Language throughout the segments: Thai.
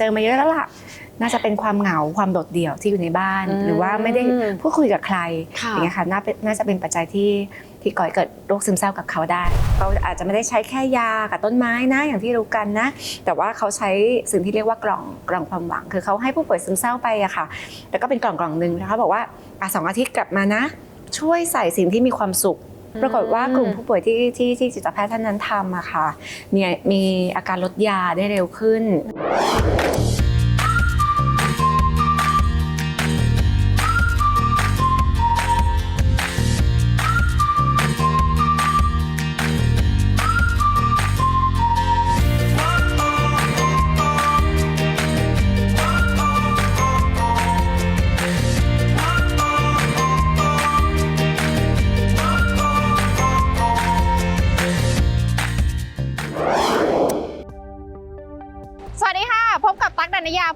เจอมาเยอะแล้วล่ะ น่าจะเป็นความเหงาความโดดเดี่ยวที่อยู่ในบ้านอืมหรือว่าไม่ได้พูดคุยกับใครค่ะอย่างเงี้ยค่ะน่าเป็นน่าจะเป็นปัจจัยที่ที่ก่อให้เกิดโรคซึมเศร้ากับเขาได้เขาอาจจะไม่ได้ใช้แค่ยากับต้นไม้นะอย่างที่รู้กันนะ แต่ว่าเขาใช้สิ่งที่เรียกว่ากล่องกล่องความหวัง คือเขาให้ผู้ป่วยซึมเศร้าไปอะค่ะแล้วก็เป็นกล่องกล่องหนึ่งนะคะบอกว่าอะสองอาทิตย์กลับมานะ ช่วยใส่สิ่งที่มีความสุข ปรากฏว่ากลุ่มผู้ป่วยที่ที่ที่จิตแพทย์ท่านนั้นทำอะค่ะมีมีอาการลดยาได้เร็วขึ้น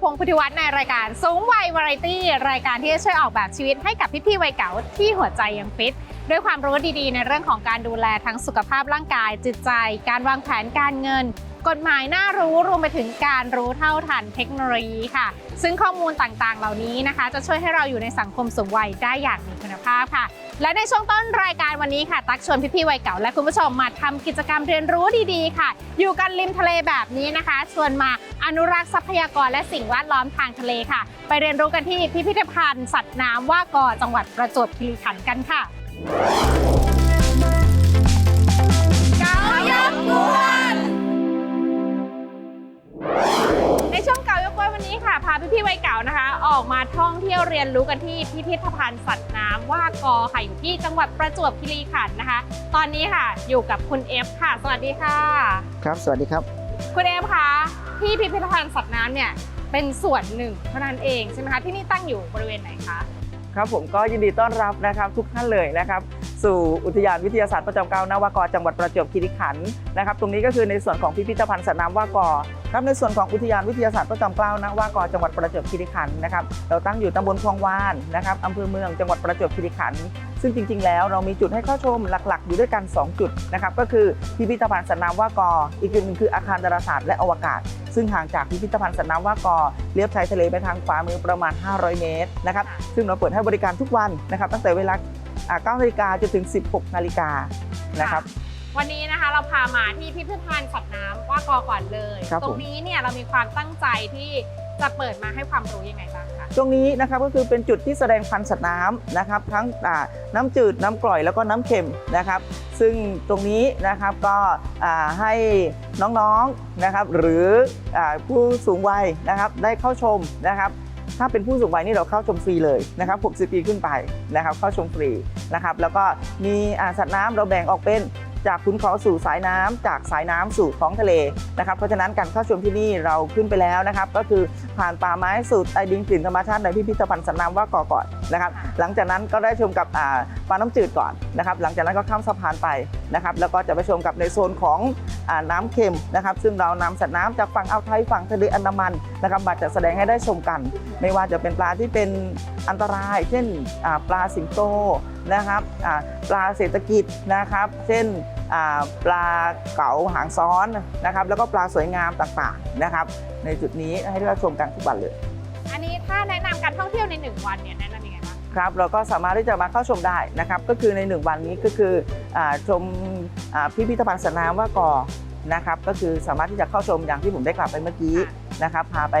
งศ์พุทธิวัฒน์ในรายการสูงวัยวาไรตี้ รายการที่จะช่วยออกแบบชีวิตให้กับพี่ๆวัยเก่าที่หัวใจยังฟิต ด้วยความรู้ดีๆ ในเรื่องของการดูแลทั้งสุขภาพร่างกายจิตใจ การวางแผนการเงิน กฎหมายน่ารู้รวมไปถึงการรู้เท่าทันเทคโนโลยีค่ะ ซึ่งข้อมูลต่างๆ เหล่านี้นะคะ จะช่วยให้เราอยู่ในสังคมสูงวัยได้อย่างมีคุณภาพค่ะ และในช่วงต้นรายการวันนี้ค่ะ ตักชวนพี่ๆวัยเก่า และคุณผู้ชมมาทำกิจกรรมเรียนรู้ดีๆ ค่ะ อยู่กันริมทะเลแบบนี้นะคะ ชวนมาอนุรักษ์ทรัพยากรและสิ่งแวดล้อมทางทะเลค่ะ ไปเรียนรู้กันที่พิพิธภัณฑ์สัตว์น้ำว่ากอจังหวัดประจวบคีรีขันธ์กันค่ะ นะคะ ออกมาท่องเที่ยวเรียนรู้กันที่พิพิธภัณฑ์สัตว์น้ำว่ากอค่ะอยู่ที่จังหวัดประจวบคีรีขันธ์นะคะ ตอนนี้ค่ะอยู่กับคุณเอฟค่ะ สวัสดีค่ะ ครับ สวัสดีครับ คุณเอฟคะที่พิพิธภัณฑ์สัตว์น้ำเนี่ยเป็นส่วนหนึ่งเท่านั้นเองใช่ไหมคะที่นี่ตั้งอยู่บริเวณไหนคะครับผมก็ยินดีต้อนรับนะครับทุกท่านเลยนะครับ สู่อุทยานวิทยาศาสตร์ประจำเกล้านาวากรจังหวัดประจวบคีรีขันธ์นะครับ ตรงนี้ก็คือในส่วนของพิพิธภัณฑ์สัตว์น้ำวากอครับในส่วนของอุทยานวิทยาศาสตร์ประจำเกล้านาวากรจังหวัดประจวบคีรีขันธ์นะครับเราตั้งอยู่ตำบลคลองวานนะครับอำเภอเมืองจังหวัดประจวบคีรีขันธ์ซึ่งจริง ๆ แล้วเรามีจุดให้เข้าชมหลัก ๆ อยู่ด้วยกัน 2 จุดนะครับก็คือพิพิธภัณฑ์สัตว์น้ำวากออีกจุดหนึ่งคืออาคารดาราศาสตร์และอวกาศซึ่งห่างจากพิพิธภัณฑ์สัตว์น้ำว่ากอเลียบชายทะเลไปทางขวามือประมาณ 500 เมตรนะครับซึ่งเราเปิดให้บริการทุกวันนะครับตั้งแต่เวลา 9นาฬิกาจนถึง 16นาฬิกานะครับ วันนี้นะคะเราพามาที่พิพิธภัณฑ์สัตว์น้ำว่ากอก่อนเลย ครับผม ตรงนี้เนี่ยเรามีความตั้งใจที่จะเปิดมาให้ความรู้ยังไงบ้างคะ ตรงนี้นะครับก็คือเป็นจุดที่แสดงพันธุ์สัตว์น้ำนะครับทั้งอ่าน้ำจืดน้ำกร่อยแล้วก็น้ำเค็มนะครับ ซึ่งตรงนี้นะครับก็อ่าให้น้องๆนะครับหรืออาผู้สูงวัยนะครับได้เข้าชมนะครับ ถ้าเป็นผู้สูงวัยนี่เราเข้าชมฟรีเลยนะครับ60ปีขึ้นไปนะครับเข้าชมฟรีนะครับแล้วก็มีสัตว์น้ำเราแบ่งออกเป็น จากขุนเขาสู่สายน้ำจากสายน้ำสู่ท้องทะเลนะครับเพราะฉะนั้นการเข้าชมที่นี่เราขึ้นไปแล้วนะครับ ก็คือผ่านป่าไม้สูตรไอดินกลิ่นธรรมชาติในพิพิธภัณฑ์สัตว์น้ำว่าก่อก่อนนะครับ หลังจากนั้นก็ได้ชมกับอ่าปลาน้ำจืดก่อนนะครับ หลังจากนั้นก็ข้ามสะพานไปนะครับ แล้วก็จะไปชมกับในโซนของอ่าน้ำเค็มนะครับ ซึ่งเรานำสัตว์น้ำจากฝั่งอ่าวไทยฝั่งทะเลอันดามันนะครับมาจัดแสดงให้ได้ชมกัน ไม่ว่าจะเป็นปลาที่เป็นอันตราย เช่นอ่าปลาสิงโตนะครับอ่าปลาเศรษฐกิจนะครับ เช่นอ่าปลาเก๋าหางซ้อนนะครับ แล้วก็ปลาสวยงามต่างๆนะครับ ในจุดนี้ให้ได้ชมกันทุกวันเลย อันนี้ถ้าแนะนำการท่องเที่ยวในหนึ่งวันเนี่ยแนะนำยังไงบ้างครับเราก็สามารถที่จะมาเข้าชมได้นะครับ ก็คือใน 1 วันนี้ก็คืออาชมอ่าพิพิธภัณฑ์สัตว์น้ำว่ากอ นะครับก็คือสามารถที่จะเข้าชมอย่างที่ผมได้กล่าวไปเมื่อกี้นะครับพาไป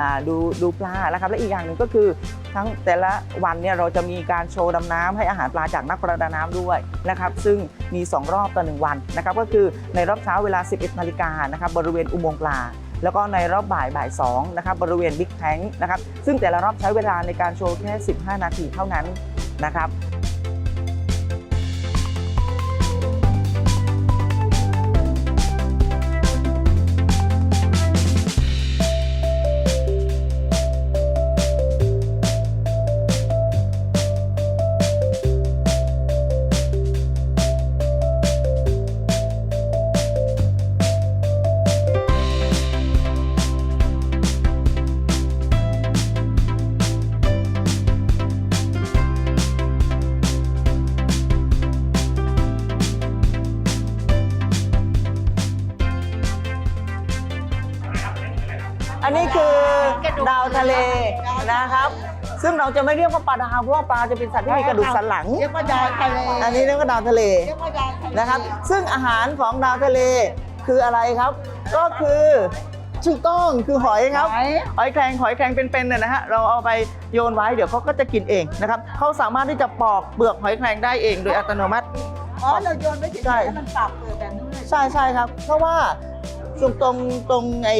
อ่าดูดูปลานะครับและอีกอย่างหนึ่งก็คือทั้งแต่ละวันเนี่ยเราจะมีการโชว์ดำน้ำให้อาหารปลาจากนักประดาน้ำด้วยนะครับซึ่งมี 2 รอบต่อ1วันนะครับก็คือในรอบเช้าเวลา 11นาฬิกานะครับบริเวณอุโมงค์ปลาแล้วก็ในรอบบ่ายบ่ายสองนะครับบริเวณบิ๊กแทงนะครับซึ่งแต่ละรอบใช้เวลาในการโชว์แค่ 15 นาทีเท่านั้นนะครับ นะครับ ซึ่งเราจะไม่เรียกว่าปลาดาวเพราะว่าปลาจะเป็นสัตว์ที่มีกระดูกสันหลัง เรียกว่าดาวทะเลอันนี้เรียกว่าดาวทะเลเรียกว่าดาวทะเลนะครับ ซึ่งอาหารของดาวทะเลคืออะไรครับ ก็คือถูกต้องคือหอยครับหอยหอยแครงหอยแครงเป็นๆเนี่ยนะฮะเราเอาไปโยนไว้เดี๋ยวเขาก็จะกินเองนะครับเขาสามารถที่จะปอกเปลือกหอยแครงได้เองโดยอัตโนมัติอ๋อเราโยนไม่ถึงใช่แล้วมันปรับเปลือกแบบนี้เลยใช่ใช่ครับ เพราะว่าตรงตรงตรงไอ้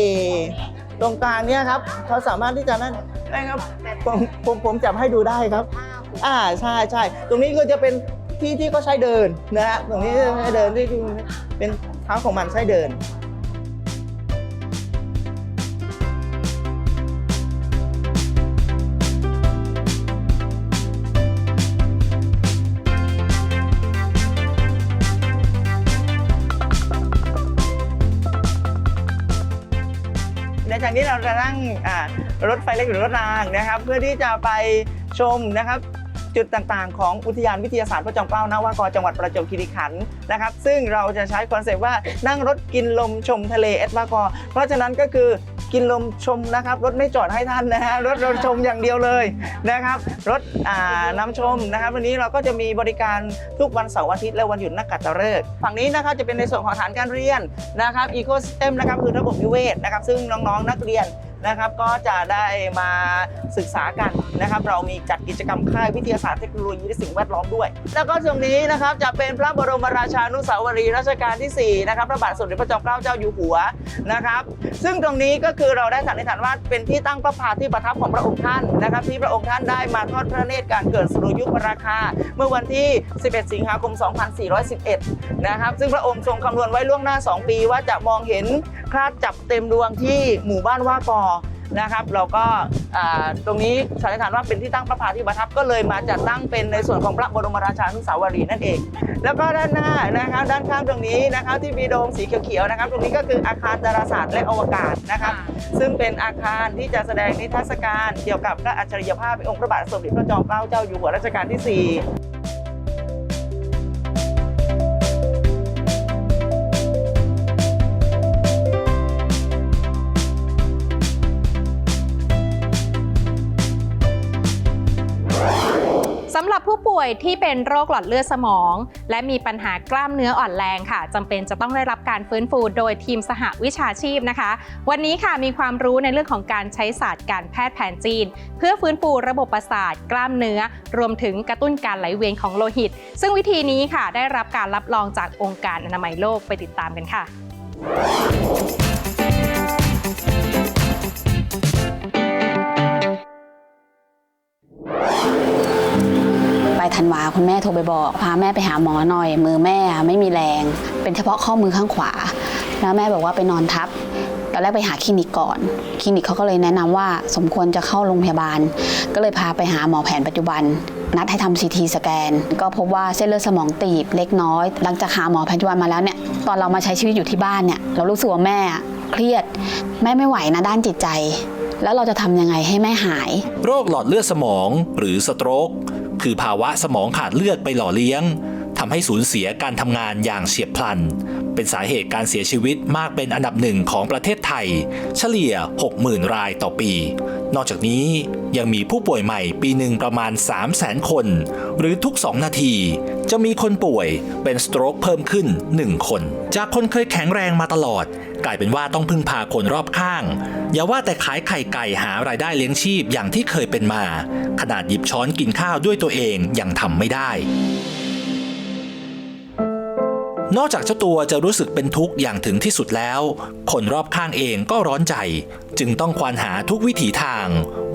ตรงกลางเนี้ยครับเขาสามารถที่จะนั่นได้ครับผมผมผมจับให้ดูได้ครับ อ่าใช่ใช่ตรงนี้ก็จะเป็นที่ที่เขาใช้เดินนะฮะตรงนี้ใช้เดินที่เป็นเท้าของมันใช้เดิน จากนี้เราจะนั่งรถไฟเล็กหรือรถรางนะครับ เพื่อที่จะไปชมนะครับจุดต่างๆ ของอุทยานวิทยาศาสตร์พระจอมเกล้านวากรจังหวัดประจวบคีรีขันธ์นะครับ ซึ่งเราจะใช้คอนเซปต์ว่านั่งรถกินลมชมทะเลเอสวากรเพราะฉะนั้นก็คือ กินลมชมนะครับ รถไม่จอดให้ท่านนะฮะรถราชมอย่างเดียวเลยนะครับ รถนำนำชมนะครับ วันนี้เราก็จะมีบริการทุกวันเสาร์อาทิตย์และวันหยุดนักกัตฤกษ์ฝั่งนี้นะครับจะเป็นในส่วนของฐานการเรียนนะครับอีโค y ิสเต็มนะครับคือระบบนิเวศนะครับ ซึ่งน้องๆนักเรียน นะครับก็จะได้มาศึกษากันนะครับ เรามีจัดกิจกรรมค่ายวิทยาศาสตร์เทคโนโลยีและสิ่งแวดล้อมด้วย แล้วก็ตรงนี้นะครับจะเป็นพระบรมราชานุสาวรีย์รัชกาลที่4นะครับพระบาทสมเด็จพระจอมเกล้าเจ้าอยู่หัวนะครับ ซึ่งตรงนี้ก็คือเราได้สันนิษฐานว่าเป็นที่ตั้งพระพาที่ประทับของพระองค์ท่านนะครับ ที่พระองค์ท่านได้มาทอดพระเนตรการเกิดสุริยุปราคา เมื่อวันที่ 11 สิงหาคม 2411 นะครับ ซึ่งพระองค์ทรงคำนวณไว้ล่วงหน้า 2 ปีว่าจะมองเห็นคราดจับเต็มดวงที่หมู่บ้านว่ากอ นะครับ เราก็ตรงนี้สันนิษฐานว่าเป็นที่ตั้งพระพาที่ประทับก็เลยมาจัดตั้งเป็นในส่วนของพระบรมราชานุสาวรีย์นั่นเอง แล้วก็ด้านหน้านะครับด้านข้างตรงนี้นะครับที่มีโดมสีเขียวๆนะครับ ตรงนี้ก็คืออาคารดาราศาสตร์และอวกาศนะครับ ซึ่งเป็นอาคารที่จะแสดงนิทรรศการเกี่ยวกับพระอัจฉริยภาพในองค์พระบาทสมเด็จพระจอมเกล้าเจ้าอยู่หัวรัชกาลที่ 4ำหรับผู้ป่วยที่เป็นโรคหลอดเลือดสมอง และมีปัญหากล้ามเนื้ออ่อนแรงค่ะจำเป็นจะต้องได้รับการฟื้นฟูโดยทีมสหวิชาชีพนะคะ วันนี้ค่ะมีความรู้ในเรื่องของการใช้ศาสตร์การแพทย์แผนจีน เพื่อฟื้นฟูระบบประสาทกล้ามเนื้อ รวมถึงกระตุ้นการไหลเวียนของโลหิต ซึ่งวิธีนี้ค่ะได้รับการรับรองจากองค์การอนามัยโลกไปติดตามกันค่ะายธันวาคุณแม่โทรไปบอก พาแม่ไปหาหมอหน่อย มือแม่ไม่มีแรง เป็นเฉพาะข้อมือข้างขวา แล้วแม่บอกว่าไปนอนทับตอนแรกไปหาคลินิกก่อน คลินิกเขาก็เลยแนะนำว่าสมควรจะเข้าโรงพยาบาล ก็เลยพาไปหาหมอแผนปัจจุบัน นัดให้ทำซีทีสแกน ก็พบว่าเส้นเลือดสมองตีบเล็กน้อย หลังจากหาหมอแผนปัจจุบันมาแล้วเนี่ย ตอนเรามาใช้ชีวิตอยู่ที่บ้านเนี่ย เรารู้สึกว่าแม่เครียด แม่ไม่ไหวนะด้านจิตใจแล้วเราจะทำยังไงให้แม่หาย โรคหลอดเลือดสมอง หรือสโตรก คือภาวะสมองขาดเลือดไปหล่อเลี้ยง ทำให้สูญเสียการทำงานอย่างเฉียบพลัน เป็นสาเหตุการเสียชีวิตมากเป็นอันดับหนึ่งของประเทศไทย เฉลี่ย 60,000 รายต่อปี นอกจากนี้ยังมีผู้ป่วยใหม่ปีหนึ่งประมาณ 300,000 คน หรือทุก 2 นาที จะมีคนป่วยเป็นสโตรกเพิ่มขึ้น 1 คน จากคนเคยแข็งแรงมาตลอด กลายเป็นว่าต้องพึ่งพาคนรอบข้าง อย่าว่าแต่ขายไข่ไก่หารายได้เลี้ยงชีพอย่างที่เคยเป็นมา ขนาดหยิบช้อนกินข้าวด้วยตัวเองยังทำไม่ได้ นอกจากเจ้าตัวจะรู้สึกเป็นทุกข์อย่างถึงที่สุดแล้ว คนรอบข้างเองก็ร้อนใจ จึงต้องควานหาทุกวิถีทาง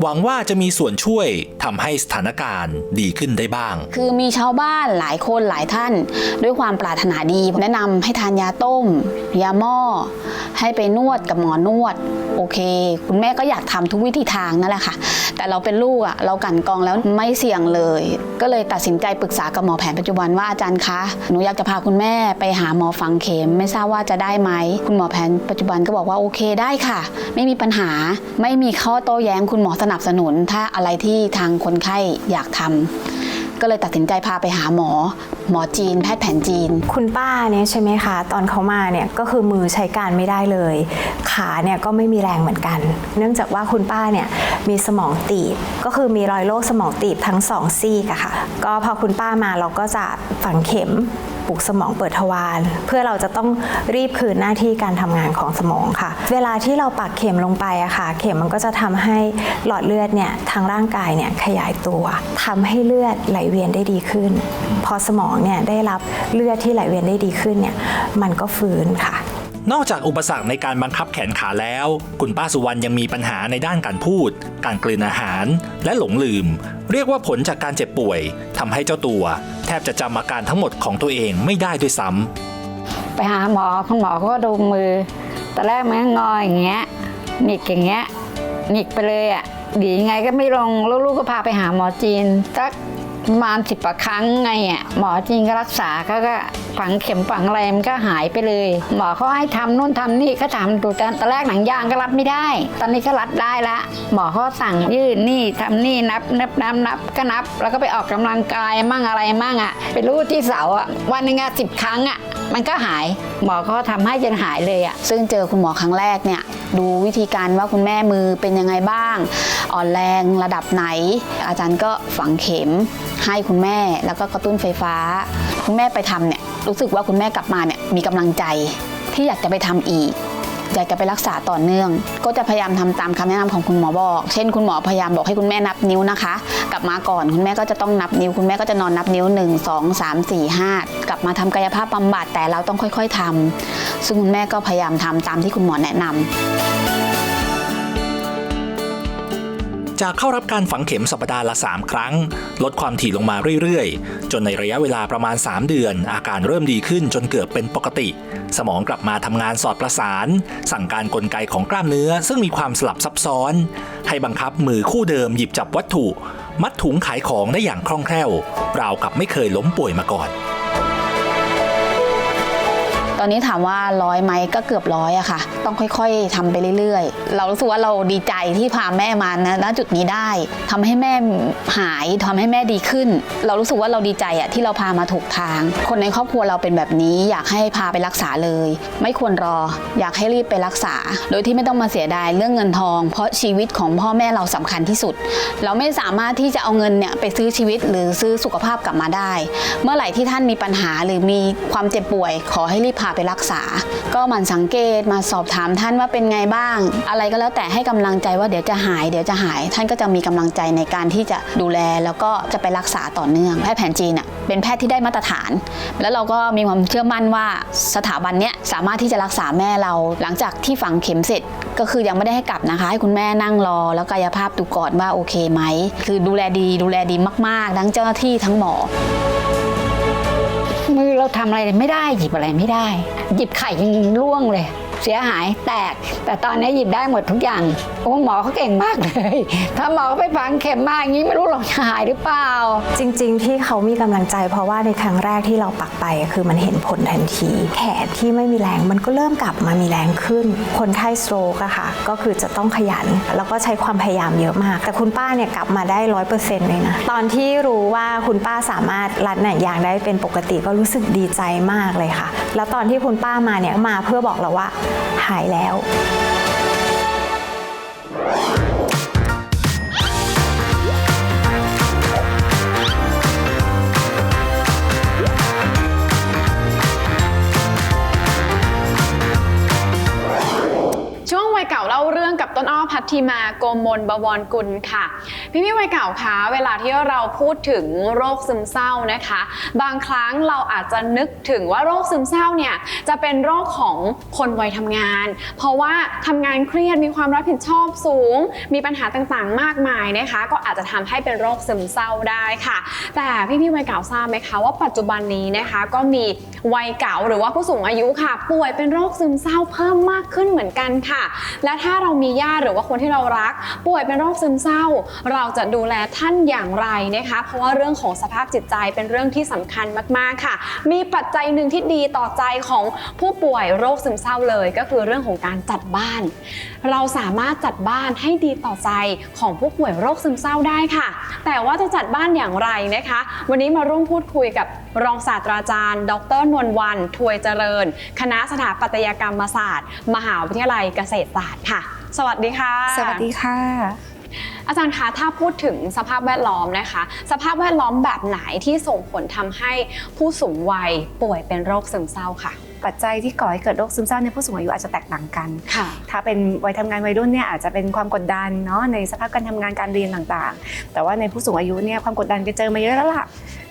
หวังว่าจะมีส่วนช่วยทำให้สถานการณ์ดีขึ้นได้บ้าง คือมีชาวบ้านหลายคนหลายท่าน ด้วยความปรารถนาดีแนะนำให้ทานยาต้ม ยาหม้อ ให้ไปนวดกับหมอนวดโอเค คุณแม่ก็อยากทำทุกวิธีทางนั่นแหละค่ะ แต่เราเป็นลูกอะเรากันกองแล้วไม่เสี่ยงเลย ก็เลยตัดสินใจปรึกษากับหมอแผนปัจจุบันว่าอาจารย์คะหนูอยากจะพาคุณแม่ไปหาหมอฝังเข็ม ไม่ทราบว่าจะได้ไหมคุณหมอแผนปัจจุบันก็บอกว่าโอเคได้ค่ะ ไม่มีปัญหาไม่มีข้อโต้แย้งคุณหมอสนับสนุนถ้าอะไรที่ทางคนไข้อยากทำ ก็เลยตัดสินใจพาไปหาหมอ หมอจีน แพทย์แผนจีน คุณป้าเนี่ยใช่ไหมคะ ตอนเขามาเนี่ยก็คือมือใช้การไม่ได้เลย ขาเนี่ยก็ไม่มีแรงเหมือนกัน เนื่องจากว่าคุณป้าเนี่ยมีสมองตีบ ก็คือมีรอยโรคสมองตีบทั้งสองซีกอะค่ะ ก็พอคุณป้ามาเราก็จะฝังเข็ม ปลูกสมองเปิดทวาร เพื่อเราจะต้องรีบคืนหน้าที่การทำงานของสมองค่ะ เวลาที่เราปักเข็มลงไปอะค่ะ เข็มมันก็จะทำให้หลอดเลือดเนี่ยทางร่างกายเนี่ยขยายตัวทำให้เลือดไหลเวียนได้ดีขึ้น พอสมองเนี่ยได้รับเลือดที่ไหลเวียนได้ดีขึ้นเนี่ยมันก็ฟื้นค่ะ นอกจากอุปสรรคในการบังคับแขนขาแล้ว คุณป้าสุวรรณยังมีปัญหาในด้านการพูด การกลืนอาหาร และหลงลืม เรียกว่าผลจากการเจ็บป่วยทำให้เจ้าตัว แทบจะจำอาการทั้งหมดของตัวเองไม่ได้ด้วยซ้ำไปหาหมอคุณหมอก็ดูมือตอนแรกมันงออย่างเงี้ยหนิกอย่างเงี้ยหนิกไปเลยอะดียังไงก็ไม่ลงแล้วลูกก็พาไปหาหมอจีนสัก ประมาณสิบกว่าครั้งไงอะหมอจริงก็รักษาเขาก็ฝังเข็มฝังอะไรมันก็หายไปเลย หมอเขาให้ทำนู่นทำนี่ก็ทำดูกันตอนแรกหนังยางก็รับไม่ได้ ตอนนี้ก็รับได้ละ หมอเขาสั่งยืดนี่ทำนี่นับนับนับนับก็นับ แล้วก็ไปออกกำลังกายมั่งอะไรมั่งอะไปรูดที่เสาอะวันหนึงอะสิบครั้งอะ มันก็หายหมอเขาทำให้จนหายเลยอะซึ่งเจอคุณหมอครั้งแรกเนี่ยดูวิธีการว่าคุณแม่มือเป็นยังไงบ้าง อ่อนแรงระดับไหน อาจารย์ก็ฝังเข็มให้คุณแม่แล้วก็กระตุ้นไฟฟ้า คุณแม่ไปทำเนี่ยรู้สึกว่าคุณแม่กลับมาเนี่ยมีกำลังใจที่อยากจะไปทำอีก อยากจะไปรักษาต่อเนื่อง ก็จะพยายามทำตามคำแนะนำของคุณหมอบอก เช่นคุณหมอพยายามบอกให้คุณแม่นับนิ้วนะคะ กลับมาก่อนคุณแม่ก็จะต้องนับนิ้ว คุณแม่ก็จะนอนนับนิ้ว 1 2 3 4 5 กลับมาทำกายภาพบำบัดแต่เราต้องค่อย ๆทำซึ่งคุณแม่ก็พยายามทำตามที่คุณหมอแนะนำ จากเข้ารับการฝังเข็มสัปดาห์ละ 3 ครั้ง ลดความถี่ลงมาเรื่อยๆ จนในระยะเวลาประมาณ 3 เดือน อาการเริ่มดีขึ้นจนเกือบเป็นปกติ สมองกลับมาทำงานสอดประสาน สั่งการกลไกของกล้ามเนื้อ ซึ่งมีความสลับซับซ้อน ให้บังคับมือคู่เดิมหยิบจับวัตถุ มัดถุงขายของได้อย่างคล่องแคล่วราวกับไม่เคยล้มป่วยมาก่อน อนนี้ถามว่าร้อยไหมก็เกือบร้อยอะค่ะ ต้องค่อยๆทำไปเรื่อยๆ เรารู้สึกว่าเราดีใจที่พาแม่มานะณจุดนี้ได้ทำให้แม่หายทำให้แม่ดีขึ้น เรารู้สึกว่าเราดีใจอะที่เราพามาถูกทาง คนในครอบครัวเราเป็นแบบนี้ อยากให้พาไปรักษาเลย ไม่ควรรอ อยากให้รีบไปรักษา โดยที่ไม่ต้องมาเสียดายเรื่องเงินทอง เพราะชีวิตของพ่อแม่เราสำคัญที่สุด เราไม่สามารถที่จะเอาเงินเนี่ยไปซื้อชีวิตหรือซื้อสุขภาพกลับมาได้ เมื่อไหร่ที่ท่านมีปัญหาหรือมีความเจ็บป่วย ขอให้รีบพาไปรักษา ก็หมันสังเกตมาสอบถามท่านว่าเป็นไงบ้าง อะไรก็แล้วแต่ให้กำลังใจว่าเดี๋ยวจะหาย เดี๋ยวจะหาย ท่านก็จะมีกำลังใจในการที่จะดูแลแล้วก็จะไปรักษาต่อเนื่องแพทย์แผนจีนอะเป็นแพทย์ที่ได้มาตรฐาน แล้วเราก็มีความเชื่อมั่นว่าสถาบันเนี้ยสามารถที่จะรักษาแม่เรา หลังจากที่ฝังเข็มเสร็จก็คือยังไม่ได้ให้กลับนะคะ ให้คุณแม่นั่งรอ แล้วกายภาพดูก่อนว่าโอเคไหม คือดูแลดีดูแลดีมาก ๆ ทั้งเจ้าหน้าที่ทั้งหมอ มือเราทำอะไรไม่ได้ หยิบอะไรไม่ได้ หยิบไข่ยังร่วงเลย เสียหายแตก แต่ตอนนี้หยิบได้หมดทุกอย่างโอ้หมอเขาเก่งมากเลย ถ้าหมอเขาไปฝังเข็มมาอย่างนี้ไม่รู้หรอกจะหายหรือเปล่า จริง ๆ ที่เขามีกำลังใจ เพราะว่าในครั้งแรกที่เราปักไปคือมันเห็นผลทันที แขนที่ไม่มีแรงมันก็เริ่มกลับมามีแรงขึ้น คนไข้สโตรกอะค่ะ ก็คือจะต้องขยัน แล้วก็ใช้ความพยายามเยอะมาก แต่คุณป้าเนี่ยกลับมาได้ร้อยเปอร์เซ็นต์เลยนะ ตอนที่รู้ว่าคุณป้าสามารถรัดหนังยางได้เป็นปกติก็รู้สึกดีใจมากเลยค่ะ แล้วตอนที่คุณป้ามาเนี่ยมาเพื่อบอกเราว่าหายแล้วาเรื่องกับต้นอ้อพัทธิมาโกมลบวรกุลค่ะ พี่พี่วัยเก่าคะเวลาที่เราพูดถึงโรคซึมเศร้านะคะ บางครั้งเราอาจจะนึกถึงว่าโรคซึมเศร้าเนี่ยจะเป็นโรคของคนวัยทำงาน เพราะว่าทำงานเครียดมีความรับผิดชอบสูง มีปัญหาต่างๆ มากมายนะคะ ก็อาจจะทำให้เป็นโรคซึมเศร้าได้ค่ะ แต่พี่พี่วัยเก่าทราบไหมคะว่าปัจจุบันนี้นะคะก็มีวัยเก่าหรือว่าผู้สูงอายุค่ะ ป่วยเป็นโรคซึมเศร้าเพิ่มมากขึ้นเหมือนกันค่ะ และถ้าาเรามีญาติหรือว่าคนที่เรารัก ป่วยเป็นโรคซึมเศร้า เราจะดูแลท่านอย่างไรนะคะ เพราะว่าเรื่องของสภาพจิตใจเป็นเรื่องที่สำคัญมากๆค่ะ มีปัจจัยหนึ่งที่ดีต่อใจของผู้ป่วยโรคซึมเศร้าเลย ก็คือเรื่องของการจัดบ้าน เราสามารถจัดบ้านให้ดีต่อใจของผู้ป่วยโรคซึมเศร้าได้ค่ะ แต่ว่าจะจัดบ้านอย่างไรนะคะ วันนี้มาร่วมพูดคุยกับรองศาสตราจารย์ ดรนวลวัน ทวยเจริญ คณะสถาปัตยกรรมศาสตร์ มหาวิทยาลัยเกษตรศาสตร์ค่ะ สวัสดีค่ะ สวัสดีค่ะ อาจารย์คะถ้าพูดถึงสภาพแวดล้อมนะคะ สภาพแวดล้อมแบบไหนที่ส่งผลทำให้ผู้สูงวัยป่วยเป็นโรคซึมเศร้าค่ะปัจจัยที่ก่อให้เกิดโรคซึมเศร้าในผู้สูงอายุอาจจะแตกต่างกันค่ะถ้าเป็นวัยทำงานวัยรุ่นเนี่ยอาจจะเป็นความกดดันเนาะในสภาพการทำงานการเรียนต่างๆ แต่ว่าในผู้สูงอายุเนี่ยความกดดันก็เจอมาเยอะแล้วล่ะ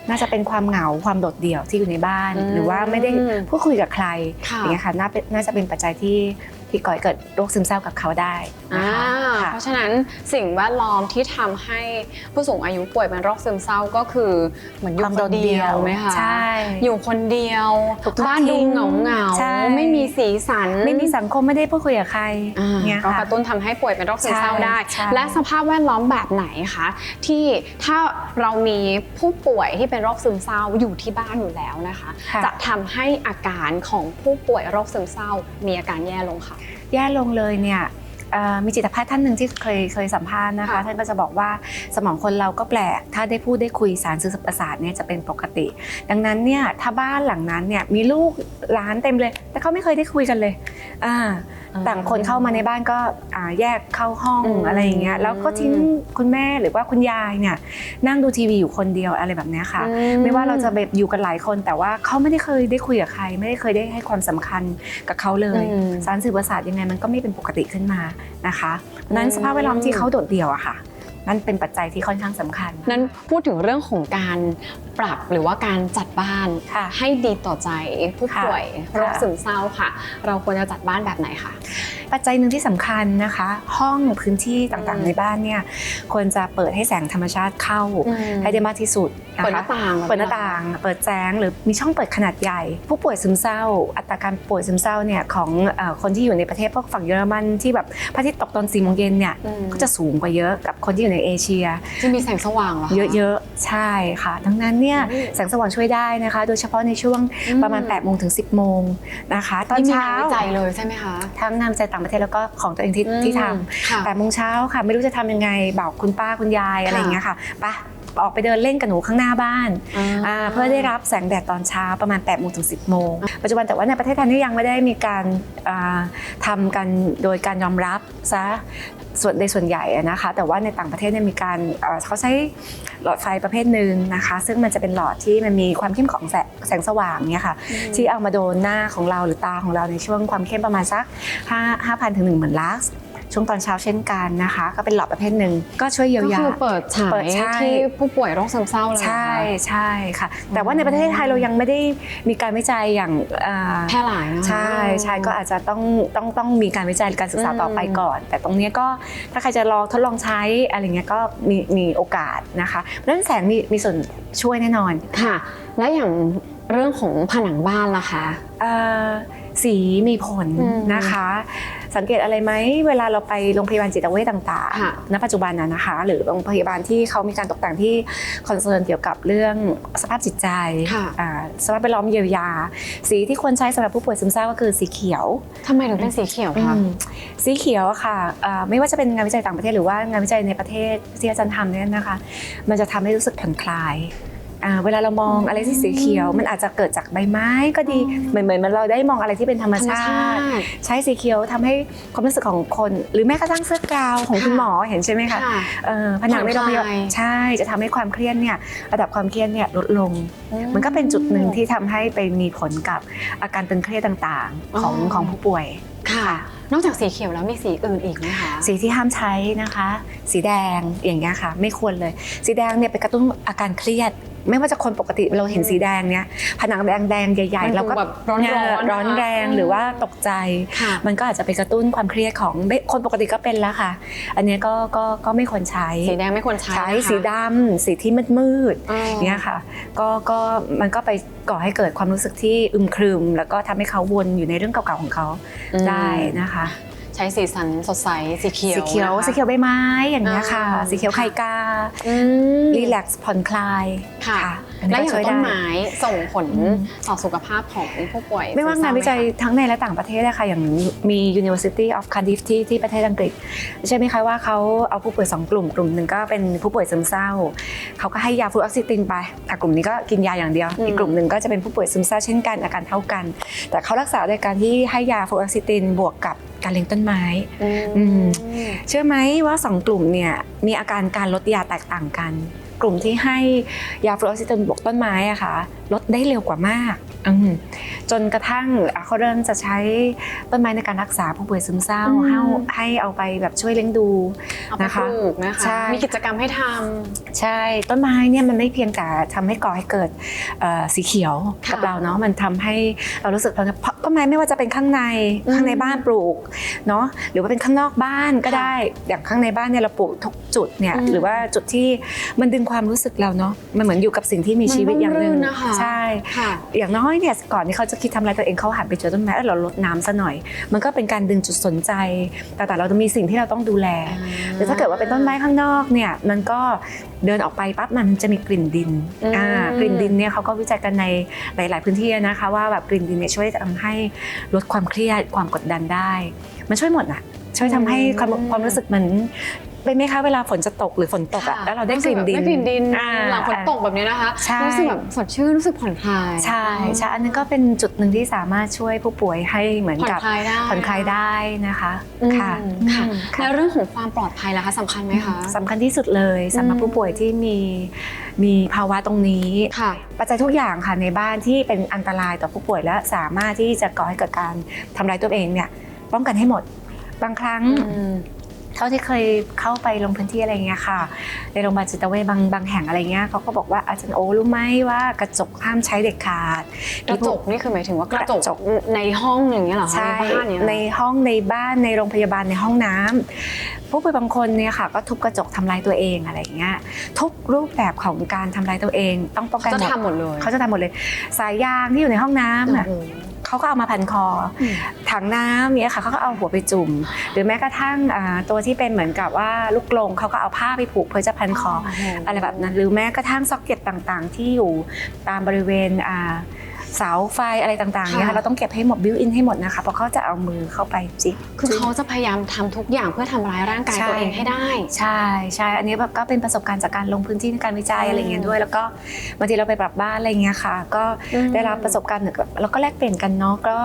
น่าจะเป็นความเหงาความโดดเดี่ยวที่อยู่ในบ้านอืมหรือว่าไม่ได้พูดคุยกับใครค่ะอย่างเงี้ยค่ะน่าเป็นน่าจะเป็นปัจจัยที่ ที่ก่อให้เกิดโรคซึมเศร้ากับเขาได้นะอ่าคะค่ะเพราะฉะนั้นสิ่งแวดล้อมที่ทำให้ผู้สูงอายุป่วยเป็นโรคซึมเศร้าก็คือเหมือนอยู่ความคโดนดเดี่เดียยววไหมคะใช่อยู่คนเดียวถูกทอดบ้านดูทิ้งเหงาเหงาๆใช่ไม่มีสีสันไม่มีสังคมไม่ได้พูดคุยกับใครอ่าเนี่ยก็ค่ะกระตุ้นทำให้ป่วยเป็นโรคซึมเศร้าใช่ได้ใช่และสภาพแวดล้อมแบบไหนคะที่ถ้าเรามีผู้ป่วยที่เป็นโรคซึมเศร้าอยู่ที่บ้านอยู่แล้วนะคะค่ะจะทำให้อาการของผู้ป่วยโรคซึมเศร้ามีอาการแย่ลงค่ะแย่ลงเลยเนี่ย มีจิตแพทย์ท่านหนึ่งที่เคยเคยสัมภาษณ์นะคะค่ะท่านก็จะบอกว่าสมองคนเราก็แปลก ถ้าได้พูดได้คุยสารสื่อประสาทเนี่ยจะเป็นปกติ ดังนั้นเนี่ยถ้าบ้านหลังนั้นเนี่ยมีลูกหลานเต็มเลย แต่เขาไม่เคยได้คุยกันเลยอ่าต่างคนเข้ามาในบ้านก็อ่าแยกเข้าห้องอืมอะไรอย่างเงี้ยแล้วก็ทิ้งคุณแม่หรือว่าคุณยายเนี่ยนั่งดูทีวีอยู่คนเดียวอะไรแบบเนี้ยค่ะอืไม่ว่าเราจะแบบอยู่กันหลายคน แต่ว่าเขาไม่ได้เคยได้คุยกับใคร ไม่ได้เคยได้ให้ความสำคัญกับเขาเลยอืมสารสื่อประสาทยังไงมันก็ไม่เป็นปกติขึ้นมานะคะเพราะฉะนั้นอืมสภาพแวดล้อมที่เขาโดดเดี่ยวอะค่ะ นั่นเป็นปัจจัยที่ค่อนข้างสำคัญ นั้นพูดถึงเรื่องของการปรับหรือว่าการจัดบ้านค่ะให้ดีต่อใจผู้ป่วยค่ะโรคซึมเศร้าค่ะ เราควรจะจัดบ้านแบบไหนคะปัจจัยหนึ่งที่สำคัญนะคะ ห้องพื้นที่ต่างอืมๆในบ้านเนี่ยควรจะเปิดให้แสงธรรมชาติเข้าอืมให้ได้มากที่สุดะคะเปิดหน้าต่างเปิดหน้าต่าง เปิดแสงหรือมีช่องเปิดขนาดใหญ่ ผู้ป่วยซึมเศร้า อัตราการป่วยซึมเศร้าเนี่ยของเอ่อคนที่อยู่ในประเทศพวกฝั่งเยอรมันที่แบบพระอาทิตย์ตกตอนสี่โมงเย็นเนี่ยอืมก็จะสูงกว่าเยอะกับคนที่อยู่ในเอเชียที่มีแสงสว่างเหรอคะเยอะๆใช่ค่ะ ดังนั้นเนี่ยอืมแสงสว่างช่วยได้นะคะ โดยเฉพาะในช่วงอืมประมาณ8ปดโมงถึง 10บโมงนะคะ ตอนนี่มีเช้างานวิจัยเลยใช่ไหมคะทั้งงานวิจัยต่างประเทศแล้วก็ของตัวเองที่อืมที่ทค่ะำแปดโมงเช้าค่ะ ไม่รู้จะทำยังไงบอกคุณป้าคุณยายอะไรอย่างเงี้ยค่ะไปะออกไปเดินเล่นกับหนูข้างหน้าบ้านอ่าเพื่อได้รับแสงแดดตอนเช้าประมาณ8ปดโมงถึง10บโมงปัจจุบันแต่ว่าในประเทศไทยนี่ยังไม่ได้มีการอ่าทำากันโดยการยอมรับซะ ส่วนในส่วนใหญ่อะนะคะ แต่ว่าในต่างประเทศเนี่ยมีการเอ่อเขาใช้หลอดไฟประเภทหนึ่งนะคะ ซึ่งมันจะเป็นหลอดที่มันมีความเข้มของแสงแสงสว่างเนี่ยค่ะที่เอามาโดนหน้าของเราหรือตาของเราในช่วงความเข้มประมาณสัก 5 5,000ถึง10,000ลักซ์ ช่วงตอนเช้าเช่นกันนะคะ ก็เป็นหลอดประเภทหนึ่งก็ช่วยเยียก็วยาคือเปิดฉาเปิยดใช่ที่ผู้ป่วยโรคซึมเศร้าเลยเหรอคะใช่ใช่ค่ะ แต่ว่าในประเทศไทยเรายังไม่ได้มีการวิจัยอย่างอ่าแพร่หลายนะคะใช่ใช่ก็อาจจะต้องต้องต้องมีการวิจัยการศึกษาต่อไปก่อน แต่ตรงเนี้ยก็ถ้าใครจะลองทดลองใช้อะไรเงี้ยก็มีมีโอกาสนะคะเพราะฉะนั้นแสงมีมีส่วนช่วยแน่นอนค่ะ และอย่างเรื่องของผนังบ้านล่ะคะเอ่อสีมีผลอืมนะคะ สังเกตอะไรไหมเวลาเราไปโรงพยาบาลจิตเวชต่างค่ะๆณ ปัจจุบันนะนะคะ หรือโรงพยาบาลที่เขามีการตกแต่งที่คอนเซิร์นเกี่ยวกับเรื่องสภาพจิตใจค่ะอ่าสภาพแวดล้อมเยียวยา สีที่ควรใช้สำหรับผู้ป่วยซึมเศร้าก็คือสีเขียวทำไมถึงเป็นสีเขียวคะอืมสีเขียวอะค่ะอ่าไม่ว่าจะเป็นงานวิจัยต่างประเทศหรือว่างานวิจัยในประเทศที่อาจารย์ทำเนี่ยนะคะ มันจะทำให้รู้สึกผ่อนคลายอ่า เวลาเรามองอะไรที่สีเขียว มันอาจจะเกิดจากใบไม้ก็ดีเหมือนเหมือนมันเราได้มองอะไรที่เป็นธรรมชาติ ใช้สีเขียวทำให้ความรู้สึกของคน หรือแม้กระทั่งเสื้อกาวของคุณหมอเห็นใช่ไหมคะค่ะเอ่อผนังในโรงพยาบาผ่อนคลาลยใช่จะทำให้ความเครียดเนี่ยระดับความเครียดเนี่ยลดลง มันก็เป็นจุดหนึ่งที่ทำให้ไปมีผลกับอาการตึงเครียดต่างๆของอ๋อของผู้ป่วยค่ะนอกจากสีเขียวแล้วมีสีอื่นอีกไหมคะสีที่ห้ามใช้นะคะ สีแดงอย่างเงี้ยค่ะ ไม่ควรเลย สีแดงเนี่ยไปกระตุ้นอาการเครียด ไม่ว่าจะคนปกติเราเห็นสีแดงเนี่ยผนังแดงแดงๆใหญ่มันๆเราก็ดูแบบร้อนๆเนี่ยนะคะร้อนแรงอืมหรือว่าตกใจค่ะมันก็อาจจะไปกระตุ้นความเครียดของไม่คนปกติก็เป็นแล้วค่ะ อันเนี้ยก็ก็ก็ไม่ควรใช้ สีแดงไม่ควรใช้ใช้นะคะสีดำสีที่มืดมืดๆอ๋อเนี่ยค่ะ ก็ก็มันก็ไปก่อให้เกิดความรู้สึกที่อึมครึม แล้วก็ทำให้เขาวนอยู่ในเรื่องเก่าๆของเขาอืมได้นะคะใช้สีสันสดใสสีเขียวสีเขียวนะคะสีเขียวใบไม้อย่างเงี้ยค่ะอ่าสีเขียวไข่กาอืม รีแลกซ์ผ่อนคลายค่ะอันนี้และก็อย่างช่วยต้ได้นไม้ส่งผลอืมต่อสุขภาพของผู้ป่วย ไม่ว่างานวิจัยซึมเศร้าไหมทั้งในและต่างประเทศนะคะอย่างมี University of Cardiff ที่ที่ประเทศอังกฤษ ใช่ไหมคะว่าเขาเอาผู้ป่วยสองกลุ่ม กลุ่มหนึ่งก็เป็นผู้ป่วยซึมเศร้า เขาก็ให้ยาฟลูออกซิตินไปอะกลุ่มนี้ก็กินยาอย่างเดียวอืมอีกกลุ่มหนึ่งก็จะเป็นผู้ป่วยซึมเศร้าเช่นกันอาการเท่ากัน แต่เขารักษาโดยการที่ให้ยาฟลูออกซิตินบวกกับการเลี้ยงต้นไม้อืมอืมเชื่อไหมว่าสองกลุ่มเนี่ยมีอาการการลดยาแตกต่างกัน กลุ่มที่ให้ยาฟลูออซิเตินบวกต้นไม้อะค่ะ ลดได้เร็วกว่ามากอืมจนกระทั่งอะเขาเริ่มจะใช้ต้นไม้ในการรักษาผู้ป่วยซึมเศร้าอืมให้ให้เอาไปแบบช่วยเลี้ยงดูเอาไปนะคะปลูกนะคะใช่มีกิจกรรมให้ทใช่ต้นไม้เนี่ยมันไม่เพียงแต่ทำให้ก่อให้เกิดเอ่อสีเขียวค่ะกับเราเนาะมันทำให้เรารู้สึกเพราะต้นไม้ไม่ว่าจะเป็นข้างในอืมข้างในบ้านปลูกเนาะหรือว่าเป็นข้างนอกบ้านก็ค่ะได้อย่างข้างในบ้านเนี่ยเราปลูกทุกจุดเนี่ยอืมหรือว่าจุดที่มันดึงความรู้สึกเราเนาะมันเหมือนอยู่กับสิ่งที่มีชีวิตอย่างหนึ่งมันร่มรื่นนะคะใช่ำค่ะอย่างน้อยเนี่ยก่อนที่เขาจะคิดทำอะไรตัวเองเขาหันไปเจอต้นไม้แล้วเราลดน้ำซะหน่อย มันก็เป็นการดึงจุดสนใจ แต่แต่เราจะมีสิ่งที่เราต้องดูแลหรือถ้าเกิดว่าเป็นต้นไม้ข้างนอกเนี่ยมันก็เดินออกไปปั๊บมันจะมีกลิ่นดินอืม อ่ากลิ่นดินเนี่ยเขาก็วิจัยกันในหลาย ๆ พื้นที่นะคะว่าแบบกลิ่นดินเนี่ยช่วยทำให้ลดความเครียดความกดดันได้ มันช่วยหมดน่ะช่วยทำให้ความอืมความรู้สึกเหมือน เป็นไหมคะเวลาฝนจะตกหรือฝนตกอะค่ะแล้วเราได้กลิ่นดินได้กลิ่นดินอ่า หลังฝนตกแบบนี้นะคะใช่ รู้สึกแบบสดชื่นรู้สึกผ่อนคลายใช่ใช่อันนั้นก็เป็นจุดหนึ่งที่สามารถช่วยผู้ป่วยให้เหมือนผ่อนกับคลายได้ผ่อนคลายได้นะคะอืมค่ะ ค่ะอืมค่ะ แล้วเรื่องของความปลอดภัยล่ะคะสำคัญไหมคะ สำคัญที่สุดเลยสำหรับอืม ผู้ป่วยที่มีมีภาวะตรงนี้ ค่ะ ปัจจัยทุกอย่างค่ะในบ้านที่เป็นอันตรายต่อผู้ป่วยและสามารถที่จะก่อให้เกิดการทำร้ายตัวเองเนี่ยป้องกันให้หมด บางครั้งอืม เท่าที่เคยเข้าไปลงพื้นที่อะไรเงี้ยค่ะ ในโรงพยาบาลจิตเวชบางบางแห่งอะไรเงี้ยเขาก็บอกว่าอาจารย์โอรู้ไหมว่ากระจกห้ามใช้เด็ดขาดกระจกนี่คือหมายถึงว่ากระจกกระจกในห้องอย่างเงี้ยเหรอคะใช่ในบ้านเนี่ยเหรอในห้องในบ้านในโรงพยาบาลในห้องน้ำผู้ป่วยบางคนเนี่ยค่ะก็ทุบกระจกทำลายตัวเองอะไรอย่างเงี้ยทุกรูปแบบของการทำลายตัวเอง ต้องป้องกันจะหมดทำหมดเลยเขาจะทำหมดเลย สายยางที่อยู่ในห้องน้ำน่ะโอ้โห เขาก็เอามาพันคออมถังน้ำเนี่ยค่ะเขาก็เอาหัวไปจุ่ม หรือแม้กระทั่งอ่าตัวที่เป็นเหมือนกับว่าลูกกรงเขาก็เอาผ้าไปผูกเพื่อจะพันคออะไรแบบนั้น หรือแม้กระทั่งซ็อกเก็ตต่างๆ ที่อยู่ตามบริเวณอ่า เสาไฟอะไรต่างๆเนี่ยค่ะ ค่ะเราต้องเก็บให้หมดบิวอินให้หมดนะคะเพราะเขาจะเอามือเข้าไปจิก คือเขาจะพยายามทำทุกอย่างเพื่อทำร้ายร่างกายใช่ ตัวเองให้ได้ ใช่ใช่อันนี้แบบก็เป็นประสบการณ์จากการลงพื้นที่ในการวิจัยอืมอะไรเงี้ยด้วย แล้วก็บางทีเราไปปรับบ้านอะไรเงี้ยค่ะ ก็อืม ได้รับประสบการณ์หนึ่งแล้วก็แลกเปลี่ยนกันเนาะก็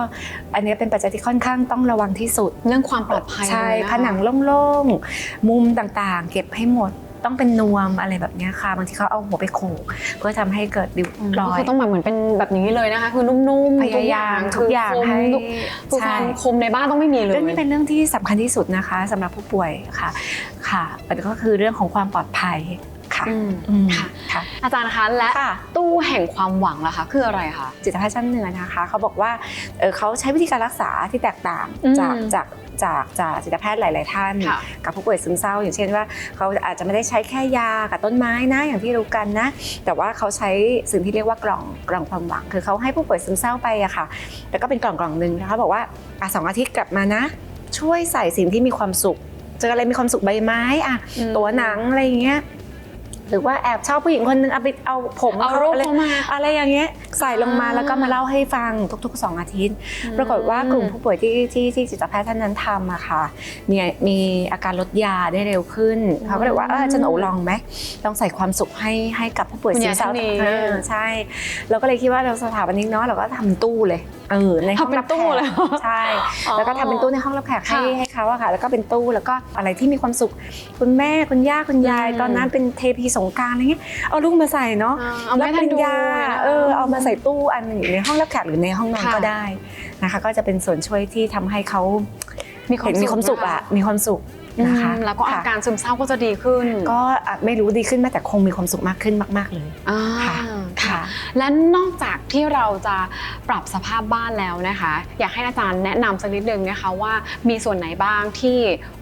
อันนี้เป็นปัจจัยที่ค่อนข้างต้องระวังที่สุด เรื่องความปลอดภัยใช่เลยะผนังโล่งๆ มุมต่างๆ เก็บให้หมด ต้องเป็นนวมอะไรแบบเนี้ยค่ะบางทีเขาเอาหัวไปโขกเพื่อทำให้เกิดริ้วอืมรอก็ยคือต้องแบบเหมือนเป็นแบบนี้เลยนะคะ คือนุ่มๆพยายามทุกอย่างคือคมให้ทุกคือความคมในบ้านต้องไม่มีเลยเรื่องนี้เป็นเรื่องที่สำคัญที่สุดนะคะสำหรับผู้ป่วยค่ะค่ะแต่ก็คือเรื่องของความปลอดภัย ค่ะอืมอืมค่ะ ค่ะ อาจารย์คะและค่ะ ตู้แห่งความหวังล่ะคะ คืออะไรคะ จิตแพทย์ชั้นเหนือนะคะเขาบอกว่าเอ่อเขาใช้วิธีการรักษาที่แตกต่างอืมจากจากจากจากจิตแพทย์หลาย ๆ ท่าน ค่ะกับผู้ป่วยซึมเศร้า อย่างเช่นว่าเขาอาจจะไม่ได้ใช้แค่ยากับต้นไม้นะอย่างที่รู้กันนะ แต่ว่าเขาใช้สิ่งที่เรียกว่ากล่องกล่องความหวัง คือเขาให้ผู้ป่วยซึมเศร้าไปอะค่ะ แล้วก็เป็นกล่องกล่องหนึ่งนะคะบอกว่าอะสองอาทิตย์กลับมานะ ช่วยใส่สิ่งที่มีความสุข เจออะไรมีความสุขใบไม้อะอืม ตัวหนังอะไรอย่างเงี้ย หรือว่าแอบชอบผู้หญิงคนนึงเอาไปเอาผมเอารูปอะไรเข้ามาอะไรอย่างเงี้ยใส่ลงมาอ่าแล้วก็มาเล่าให้ฟังทุกๆ 2 อาทิตย์ ปรากฏว่ากลุ่มผู้ป่วยที่ที่ที่จิตแพทย์ท่านนั้นทำอะค่ะมีมีอาการลดยาได้เร็วขึ้นเขาก็เลยว่าเอออาจะหนูลองไหมลองใส่ความสุขให้ให้กับผู้ป่วยคุณซึยามยเศร้าท่านนี้เออใช่เราก็เลยคิดว่าเราสถาปนิกเนาะเราก็ทำตู้เลยเออในห้องทำเป็นรับตู้แขกเลยใช่อ๋อแล้วก็ทำเป็นตู้ในห้องรับแขกให้ค่ะให้เขาอะค่ะ แล้วก็เป็นตู้แล้วก็อะไรที่มีความสุขคุณแม่คุณย่าคุณยายอืมตอนนั้นเป็นเทพีสงกรารอะไรเงี้ยเอาลูกมาใส่เนาะอ่าเอาแล้ไม่วทัปนริญดูญาเออเอามาใส่ตู้อันหนึ่งอยู่ในห้องรับแขกหรือในห้องนอนค่ะก็ได้นะคะ ก็จะเป็นส่วนช่วยที่ทำให้เขามีความเห็นมีความสุขนะคะอะมีความสุขนะคะอืมแล้วก็อาค่ะการซึมเศร้าก็จะดีขึ้น ก็อะไม่รู้ดีขึ้นไหมแต่คงมีความสุขมากขึ้นมาก ๆ เลยอ่าค่ะค่ะและนอกจากที่เราจะปรับสภาพบ้านแล้วนะคะ อยากให้อาจารย์แนะนำสักนิดนึงนะคะว่ามีส่วนไหนบ้างที่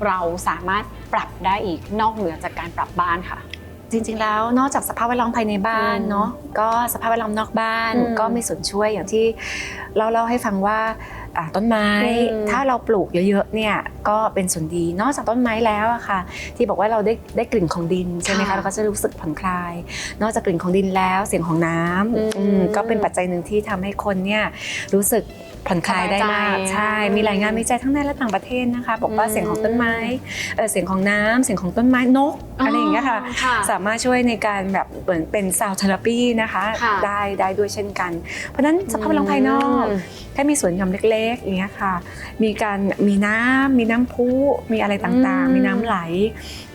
เราสามารถปรับได้อีกนอกเหนือจากการปรับบ้านค่ะ จริงๆ แล้วนอกจากสภาพแวดล้อมภายในบ้านอืมเนาะก็สภาพแวดล้อมนอกบ้านอืมก็มีส่วนช่วยอย่างที่เราเล่าให้ฟังว่าอะต้นไม้อืมถ้าเราปลูกเยอะๆเนี่ยก็เป็นส่วนดีนอกจากต้นไม้แล้วอะค่ะ ที่บอกว่าเราได้ได้กลิ่นของดินใช่ไหมค่ะคะเราก็จะรู้สึกผ่อนคลาย นอกจากกลิ่นของดินแล้วเสียงของน้อืมำอืมก็เป็นปัจจัยหนึ่งที่ทำให้คนเนี่ยรู้สึก ผ่อนคลายได้มากสบายใจใช่ มีรายงานวิจัยทั้งในและต่างประเทศนะคะ บอกว่าอืมเสียงของต้นไม้เอ่อเสียงของน้ำเสียงของต้นไม้นกอะไรอย่างเงี้ยค่ะค่ะ สามารถช่วยในการแบบเหมือนเป็นซาวเทอราปีนะคะค่ะได้ได้ด้วยเช่นกัน เพราะฉะนั้นสภาพแวดล้อมภายนอกอืมแค่มีสวนหย่อมเล็กๆอย่างเงี้ยค่ะ มีการมีน้ำมีน้ำพุมีอะไรต่างอืมๆมีน้ำไหล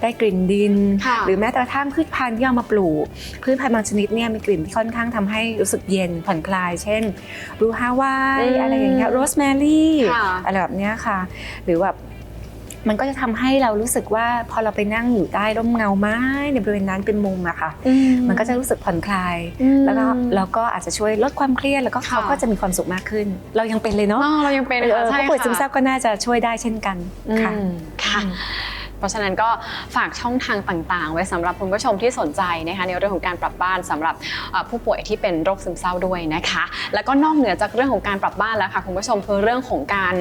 ได้กลิ่นดินค่ะหรือแม้แต่กระทั่งพืชพันธุ์ที่เอามาปลูก พืชพันธุ์บางชนิดเนี่ยมีกลิ่นที่ค่อนข้างทำให้รู้สึกเย็นผ่อนคลาย เช่น รูฮาวายอืมอะไรอย่างเงี้ยโรสแมรี่ค่ะอะไรแบบเนี้ยค่ะ หรือแบบมันก็จะทำให้เรารู้สึกว่าพอเราไปนั่งอยู่ใต้ร่มเงาไม้ในบริเวณนั้นเป็นมุมอะค่ะ มันก็จะรู้สึกผ่อนคลายอืมแล้วก็แล้วก็อาจจะช่วยลดความเครียดแล้วก็ค่ะเขาก็จะมีความสุขมากขึ้น เรายังเป็นเลยเนาะอ๋อเรายังเป็นเอค่ะอใช่ผู้ป่วยซึมเศร้าค่ะก็น่าจะช่วยได้เช่นกันค่ะอืมค่ะ เพราะฉะนั้นก็ฝากช่องทางต่าง ๆ ไว้สำหรับคุณผู้ชมที่สนใจนะคะในเรื่องของการปรับบ้านสำหรับผู้ป่วยที่เป็นโรคซึมเศร้าด้วยนะคะ แล้วก็นอกเหนือจากเรื่องของการปรับบ้านแล้วค่ะคุณผู้ชมคือเรื่องของการ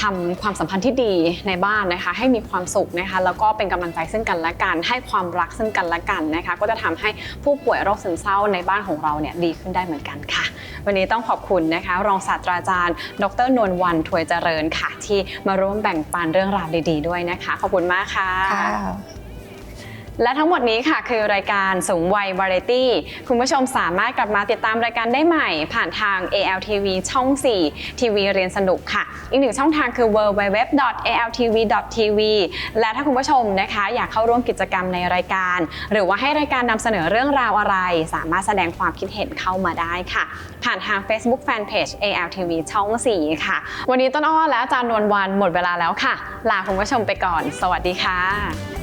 ทำความสัมพันธ์ที่ดีในบ้านนะคะ ให้มีความสุขนะคะแล้วก็เป็นกำลังใจซึ่งกันและกัน ให้ความรักซึ่งกันและกันนะคะ ก็จะทำให้ผู้ป่วยโรคซึมเศร้าในบ้านของเราเนี่ยดีขึ้นได้เหมือนกันค่ะ วันนี้ต้องขอบคุณนะคะ รองศาสตราจารย์ ดรนวลวันถวยเจริญค่ะ ที่มาร่วมแบ่งปันเรื่องราวดี ๆ ด้วยนะคะ ขอบคุณมากค่ะค่ะ และทั้งหมดนี้ค่ะคือรายการสูงวัยวาไรตี้ คุณผู้ชมสามารถกลับมาติดตามรายการได้ใหม่ ผ่านทาง ALTV ช่อง 4 ทีวีเรียนสนุกค่ะ อีกหนึ่งช่องทางคือ www.altv.tv และถ้าคุณผู้ชมนะคะ อยากเข้าร่วมกิจกรรมในรายการ หรือว่าให้รายการนำเสนอเรื่องราวอะไร สามารถแสดงความคิดเห็นเข้ามาได้ค่ะ ผ่านทาง Facebook Fanpage ALTV ช่อง 4 ค่ะ วันนี้ต้นอ้อและอาจารย์นวลวันหมดเวลาแล้วค่ะ ลาคุณผู้ชมไปก่อน สวัสดีค่ะ